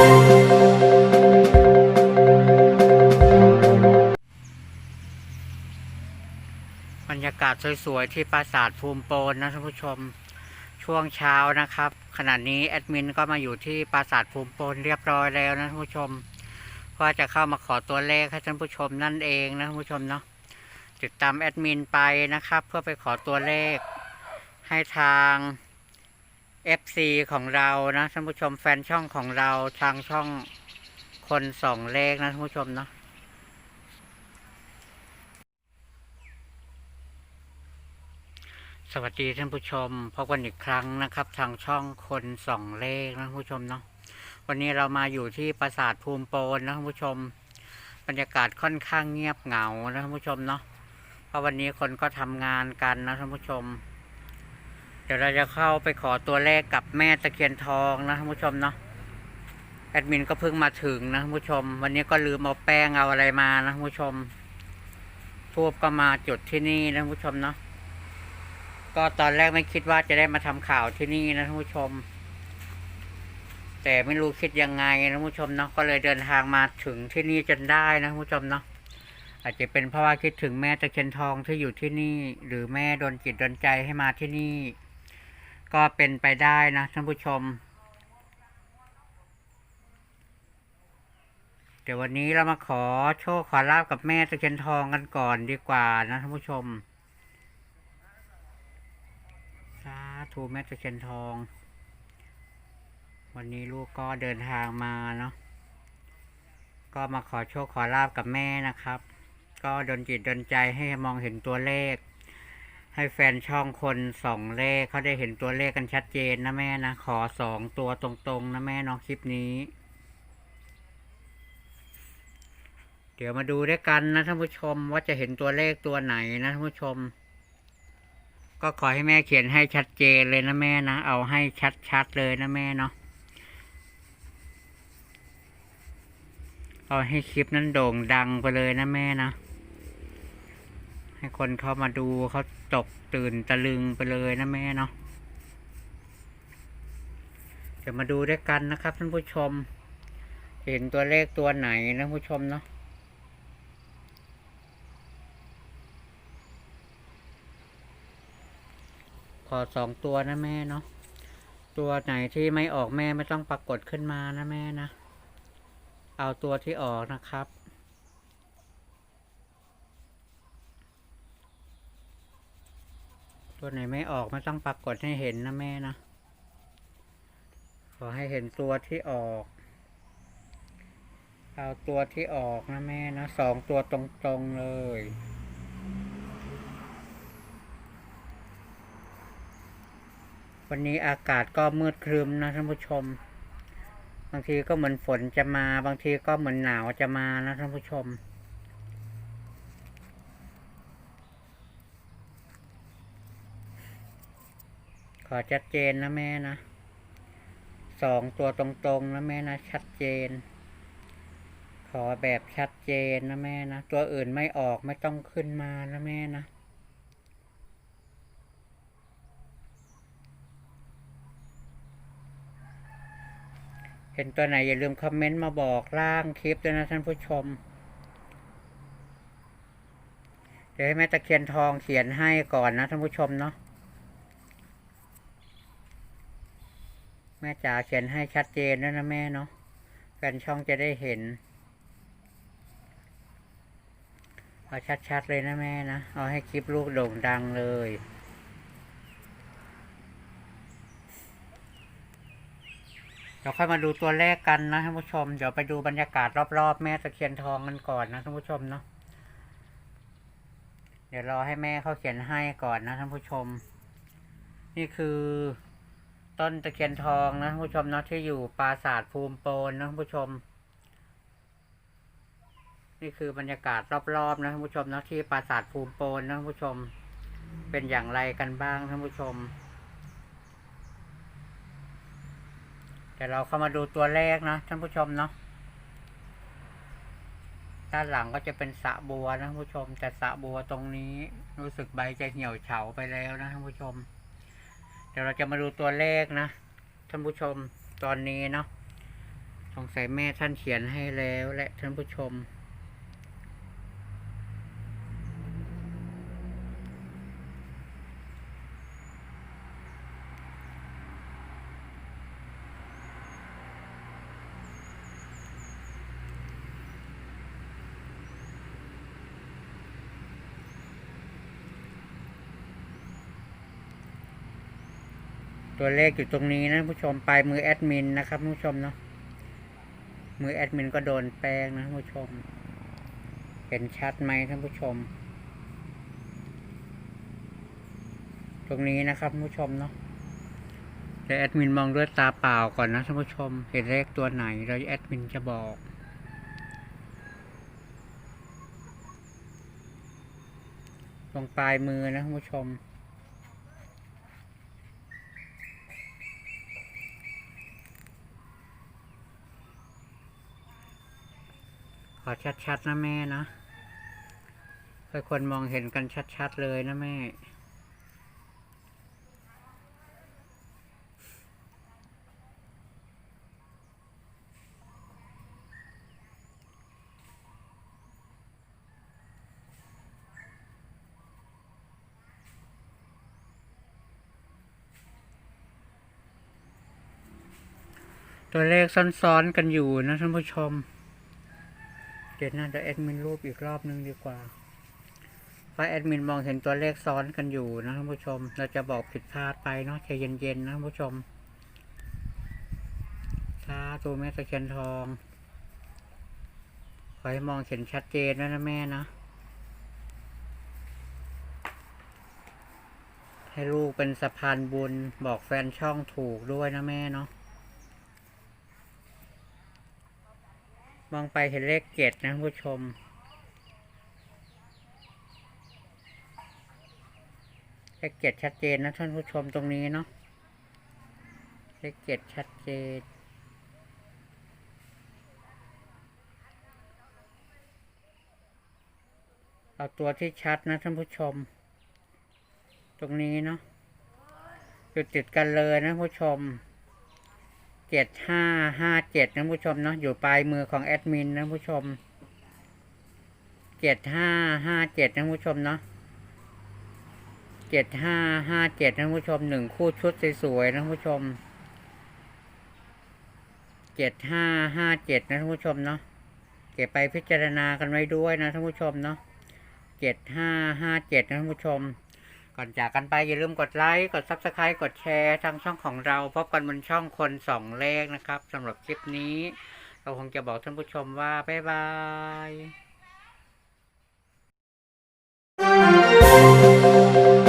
บรรยากาศสวยๆ ที่ปราสาทภูมิโปนนะท่านผู้ชมช่วงเช้านะครับ ขณะนี้แอดมินก็มาอยู่ที่ปราสาทภูมิโปนเรียบร้อยแล้วนะท่านผู้ชมก็จะเข้ามาขอตัวเลขให้ท่านผู้ชมนั่นเองนะท่านผู้ชมเนาะติดตามแอดมินไปนะครับ เพื่อไปขอตัวเลขให้ทาง FC ของเรานะท่านผู้ชมแฟนช่องของเราทางช่องคนสองเลขนะท่านผู้ชมเนาะสวัสดีท่านผู้ชมพบกันอีกครั้งนะครับ ทางช่องคนส่องเลขนะท่านผู้ชมเนาะวันนี้เรามาอยู่ที่ปราสาทภูมิโปนนะท่านผู้ชม บรรยากาศค่อนข้างเงียบเหงานะท่านผู้ชมเนาะเพราะวันนี้คนก็ทำงานกันนะท่านผู้ชม ดี๋ยวเราจะเข้าไปขอตัวเลขกับแม่ตะเคียนทองนะท่านผู้ชมเนาะแอดมินก็เพิ่งมาถึงนะท่านผู้ชม วันนี้ก็ลืมเอาแป้งเอาอะไรมานะท่านผู้ชมทูบก็มาจุดที่นี่นะท่านผู้ชมเนาะก็ตอนแรกไม่คิดว่าจะได้มาทำข่าวที่นี่นะท่านผู้ชม แต่ไม่รู้คิดยังไงนะท่านผู้ชมเนาะก็เลยเดินทางมาถึงที่นี่จนได้นะท่านผู้ชมเนาะอาจจะเป็นเพราะว่าคิดถึงแม่ตะเคียนทองที่อยู่ที่นี่ หรือแม่โดนจิตโดนใจให้มาที่นี่ ก็เป็นไปได้นะท่านผู้ชม เดี๋ยววันนี้เรามาขอโชคขอลาบกับแม่ตะเคียนทองกันก่อนดีกว่านะท่านผู้ชมสาธุแม่ตะเคียนทอง วันนี้ลูกก็เดินทางมาเนาะก็มาขอโชคขอลาบกับแม่นะครับ ก็ดนจิตดนใจให้มองเห็นตัวเลข ให้แฟนช่องคนสองเลขเขาได้เห็นตัวเลขกันชัดเจนนะแม่นะ ขอสองตัวตรงๆนะแม่เน้องคลิปนี้ เดี๋ยวมาดูด้วยกันนะท่านผู้ชมว่าจะเห็นตัวเลขตัวไหนนะท่านผู้ชม ก็ขอให้แม่เขียนให้ชัดเจนเลยนะแม่นะ เอาให้ชัดๆเลยนะแม่เนาะเอาให้คลิปนั้นโด่งดังไปเลยนะแม่นะ ให้คนเข้ามาดูเขาตกตื่นตะลึงไปเลยนะแม่เนาะเดี๋ยวมาดูด้วยกันนะครับท่านผู้ชม เห็นตัวเลขตัวไหนนะผู้ชมเนาะขอสองตัวนะแม่เนาะตัวไหนที่ไม่ออกแม่ไม่ต้องปรากฏขึ้นมานะแม่นะ เอาตัวที่ออกนะครับ ตัวไหนไม่ออกไม่ต้องปรากฏให้เห็นนะแม่นะ ขอให้เห็นตัวที่ออก เอาตัวที่ออกนะแม่นะสองตัวตรงๆเลยวันนี้อากาศก็มืดครึมนะท่านผู้ชม บางทีก็เหมือนฝนจะมา บางทีก็เหมือนหนาวจะมานะท่านผู้ชม อชัดเจนนะแม่นะสองตัวตรงๆนะแม่นะชัดเจน ขอแบบชัดเจนนะแม่นะ ตัวอื่นไม่ออกไม่ต้องขึ้นมานะแม่นะเห็นตัวไหนอย่าลืมคอมเมนต์มาบอกล่างคลิปด้วยนะท่านผู้ชม เดี๋ยวให้แม่ตะเคียนทองเขียนให้ก่อนนะท่านผู้ชมเนาะ แม่จ๋าเขียนให้ชัดเจนด้วนะแม่เนาะแฟนช่องจะได้เห็น เอาชัดๆเลยนะแม่นะ เอาให้คลิปลูกโด่งดังเลยเดี๋ยวค่อยมาดูตัวเลขกันนะท่านผู้ชม เดี๋ยวไปดูบรรยากาศรอบๆ แม่ตะเคียนทองกันก่อนนะท่านผู้ชมเนาะ เดี๋ยวรอให้แม่เขาเขียนให้ก่อนนะท่านผู้ชม นี่คือ ต้นตะเคียนทองนะท่านผู้ชมเนาะที่อยู่ปราสาทภูมิโปนนะท่านผู้ชม นี่คือบรรยากาศรอบๆนะท่านผู้ชมเนาะที่ปราสาทภูมิโปนนะท่านผู้ชม เป็นอย่างไรกันบ้างท่านผู้ชมเดี๋ยวเราเข้ามาดูตัวเลขนะท่านผู้ชมเนาะด้านหลังก็จะเป็นสะบัวนะท่านผู้ชมแต่สะบัวตรงนี้รู้สึกใบจะเหี่ยวเฉาไปแล้วนะท่านผู้ชม เดี๋ยวเราจะมาดูตัวเลขนะ ท่านผู้ชมตอนนี้เนาะสงสัยแม่ท่านเขียนให้แล้วและท่านผู้ชม ตัวเลขอยู่ตรงนี้นะผู้ชมปลายมือแอดมินนะครับผู้ชมเนาะมือแอดมินก็โดนแป้งนะผู้ชม เห็นชัดไหมท่านผู้ชม ตรงนี้นะครับผู้ชมเนาะแต่แอดมินมองด้วยตาเปล่าก่อนนะท่านผู้ชม เห็นเลขตัวไหนเราแอดมินจะบอกตรงปลายมือนะท่านผู้ชม อชัดๆนะแม่นะค่อยคนมองเห็นกันชัดๆเลยนะแม่ตัวเลขซ้อนๆกันอยู่นะท่านผู้ชม เดี๋ยวน่าจะแอดมินรูปอีกรอบนึงดีกว่าเพราะแอดมินมองเห็นตัวเลขซ้อนกันอยู่นะท่านผู้ชม เราจะบอกผิดพลาดไปเนาะใจเย็นๆนะท่านผู้ชมสาตัวแม่ตะเคียนทอง ขอให้มองเห็นชัดเจนนะนะแม่นะให้ลูกเป็นสะพานบุญบอกแฟนช่องถูกด้วยนะแม่เนาะ มองไปเห็นเลขเจ็ดนะผู้ชม เลขเจ็ดชัดเจนนะท่านผู้ชมตรงนี้เนาะ เลขเจ็ดชัดเจน เอาตัวที่ชัดนะท่านผู้ชม ตรงนี้เนาะอยู่ติดกันเลยนะผู้ชม เจ็ดห้าห้าเจ็ดนะผู้ชมเนาะอยู่ปลายมือของแอดมินนะผู้ชมเจ็ดห้าห้าเจ็ดนะผู้ชมเนาะเจ็ดห้าห้าเจ็ดนะผู้ชมหนึ่งคู่ชุดสวยๆนะผู้ชมเจ็ดห้าห้าเจ็ดนะท่านผู้ชมเนาะเก็บไปพิจารณากันไว้ด้วยนะท่านผู้ชมเนาะเจ็ดห้าห้าเจ็ดนะท่านผู้ชม่อนจากกันไปอย่าลืมกดไลค์ กดซับสไคร b ์กดแชร์ทางช่องของเรา พบกันบนช่องคนสองเลขนะครับสำหรับคลิปนี้ เราคงจะบอกท่านผู้ชมว่า บ๊ายบาย